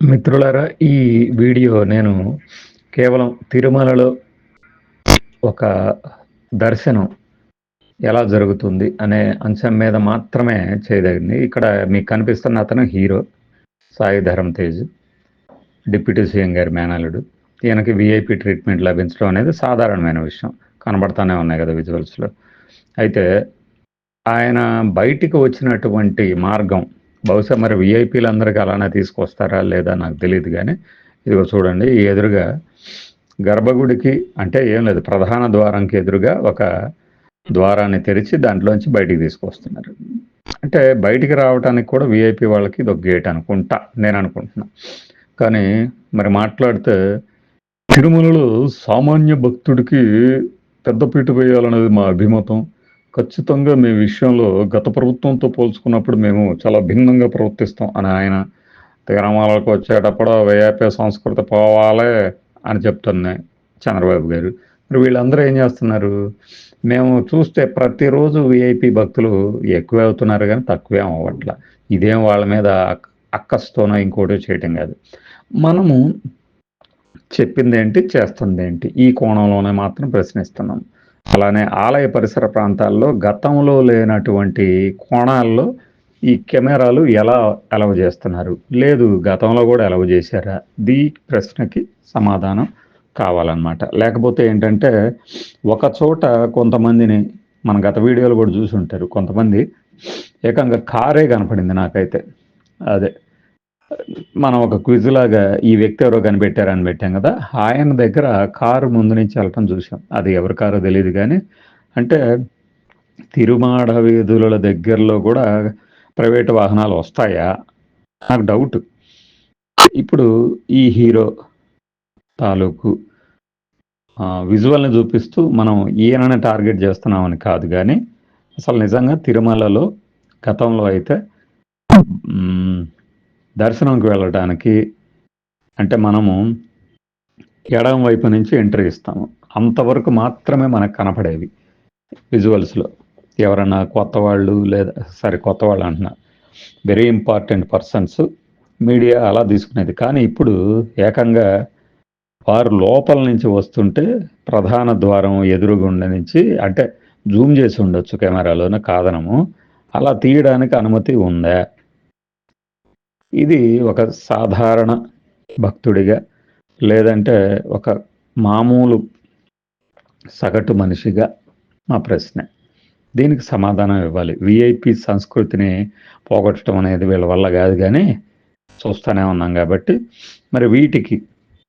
మిత్రులారా ఈ వీడియో నేను కేవలం తిరుమలలో ఒక దర్శనం ఎలా జరుగుతుంది అనే అంశం మీద మాత్రమే చేయదగింది. ఇక్కడ మీకు కనిపిస్తున్న అతను hero Sai Dharam Tej deputy CM గారి మేనలుడు ఈయనకి విఐపి ట్రీట్మెంట్ లభించడం అనేది సాధారణమైన విషయం. కనబడతానే ఉన్నాయి కదా విజువల్స్లో. అయితే ఆయన బయటికి వచ్చినటువంటి మార్గం బహుశా మరి విఐపీలందరికీ అలానే తీసుకొస్తారా లేదా నాకు తెలియదు కానీ ఇదిగో చూడండి ఈ ఎదురుగా గర్భగుడికి అంటే ఏం లేదు ప్రధాన ద్వారంకి ఎదురుగా ఒక ద్వారాన్ని తెరిచి దాంట్లోంచి బయటికి తీసుకొస్తున్నారు. అంటే బయటికి రావడానికి కూడా విఐపి వాళ్ళకి ఇది ఒక గేట్ అనుకుంటా నేను అనుకుంటున్నా. కానీ మరి మాట్లాడితే తిరుమలలో సామాన్య భక్తుడికి పెద్దపీట వేయాలనేది మా అభిమతం. ఖచ్చితంగా మీ విషయంలో గత ప్రభుత్వంతో పోల్చుకున్నప్పుడు మేము చాలా భిన్నంగా ప్రవర్తిస్తాం అని ఆయన గ్రామాలకు వచ్చేటప్పుడు వేపే సంస్కృతి పోవాలి అని చెప్తున్నాయి చంద్రబాబు గారు. మరి వీళ్ళందరూ ఏం చేస్తున్నారు? మేము చూస్తే ప్రతిరోజు విఐపి భక్తులు ఎక్కువే అవుతున్నారు కానీ తక్కువే అవ్వట్ల. ఇదేం వాళ్ళ మీద అక్కస్తోనో ఇంకోటి చేయటం కాదు. మనము చెప్పింది ఏంటి చేస్తుంది ఏంటి ఈ కోణంలోనే మాత్రం ప్రశ్నిస్తున్నాం. అలానే ఆలయ పరిసర ప్రాంతాల్లో గతంలో లేనటువంటి కోణాల్లో ఈ కెమెరాలు ఎలా అలవ చేస్తున్నారు? లేదు గతంలో కూడా అలవ చేశారా? దీ ప్రశ్నకి సమాధానం కావాలన్నమాట. లేకపోతే ఏంటంటే ఒక చోట కొంతమందిని మన గత వీడియోలు కూడా చూసి ఉంటారు కొంతమంది ఏకంగా కారే కనపడింది నాకైతే. అదే. మనం ఒక క్విజ్ లాగా ఈ వ్యక్తి ఎవరో కనిపెట్టారని పెట్టాం కదా ఆయన దగ్గర కారు ముందు నుంచి వెళ్ళటం చూసాం. అది ఎవరి కారో తెలియదు కానీ అంటే తిరుమాడ వీధుల దగ్గరలో కూడా ప్రైవేట్ వాహనాలు వస్తాయా? నాకు డౌట్. ఇప్పుడు ఈ హీరో తాలూకు విజువల్ని చూపిస్తూ మనం ఈయనని టార్గెట్ చేస్తున్నామని కాదు కానీ అసలు నిజంగా తిరుమలలో గతంలో అయితే దర్శనంకి వెళ్ళడానికి అంటే మనము ఎడం వైపు నుంచి ఎంట్రీ ఇస్తాము. అంతవరకు మాత్రమే మనకు కనపడేవి విజువల్స్లో. ఎవరన్నా కొత్త వాళ్ళు లేదా సరే కొత్త వాళ్ళు అంటున్నా వెరీ ఇంపార్టెంట్ పర్సన్స్ మీడియా అలా తీసుకునేది. కానీ ఇప్పుడు ఏకంగా వారు లోపల నుంచి వస్తుంటే ప్రధాన ద్వారం ఎదురుగుండా నుంచి అంటే జూమ్ చేసి ఉండొచ్చు కెమెరాలోనే కాదనము. అలా తీయడానికి అనుమతి ఉందా? ఇది ఒక సాధారణ భక్తుడిగా లేదంటే ఒక మామూలు సగటు మనిషిగా మా ప్రశ్న. దీనికి సమాధానం ఇవ్వాలి. విఐపి సంస్కృతిని పోగొట్టడం అనేది వీళ్ళ వల్ల కాదు కానీ చూస్తూనే ఉన్నాం కాబట్టి. మరి వీటికి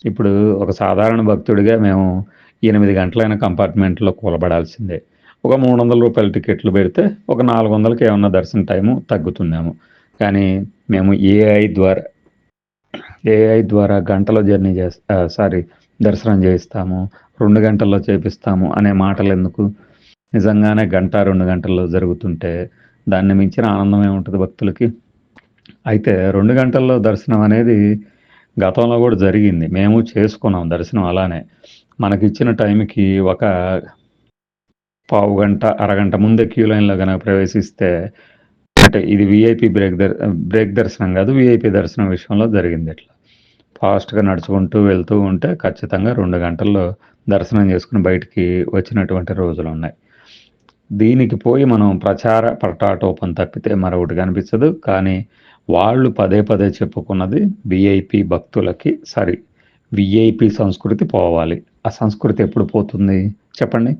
ఇప్పుడు ఒక సాధారణ భక్తుడిగా మేము ఎనిమిది గంటలైన కంపార్ట్మెంట్లో కూలబడాల్సిందే. ఒక మూడు వందల రూపాయల టికెట్లు పెడితే ఒక నాలుగు వందలకి ఏమన్నా దర్శన టైము తగ్గుతుందేమో. కానీ మేము ఏఐ ద్వారా ఏఐ ద్వారా గంటలో జర్నీ చేస్తా సారీ దర్శనం చేయిస్తాము. రెండు గంటల్లో చేపిస్తాము అనే మాటలు ఎందుకు? నిజంగానే గంట రెండు గంటల్లో జరుగుతుంటే దాన్ని మించిన ఆనందం ఏముంటుంది భక్తులకి? అయితే రెండు గంటల్లో దర్శనం అనేది గతంలో కూడా జరిగింది. మేము చేసుకున్నాం దర్శనం అలానే. మనకిచ్చిన టైంకి ఒక పావు గంట అరగంట ముందే క్యూ లైన్లో కనుక ప్రవేశిస్తే అంటే ఇది విఐపి బ్రేక్ దర్ బ్రేక్ దర్శనం కాదు విఐపి దర్శనం విషయంలో జరిగింది ఇట్లా ఫాస్ట్గా నడుచుకుంటూ వెళ్తూ ఉంటే ఖచ్చితంగా రెండు గంటల్లో దర్శనం చేసుకుని బయటికి వచ్చినటువంటి రోజులు ఉన్నాయి. దీనికి పోయి మనం ప్రచార పటాటోపం తప్పితే మరొకటి కనిపించదు కానీ వాళ్ళు పదే పదే చెప్పుకున్నది విఐపి భక్తులకి సారీ. విఐపి సంస్కృతి పోవాలి. ఆ సంస్కృతి ఎప్పుడు పోతుంది? చెప్పండి.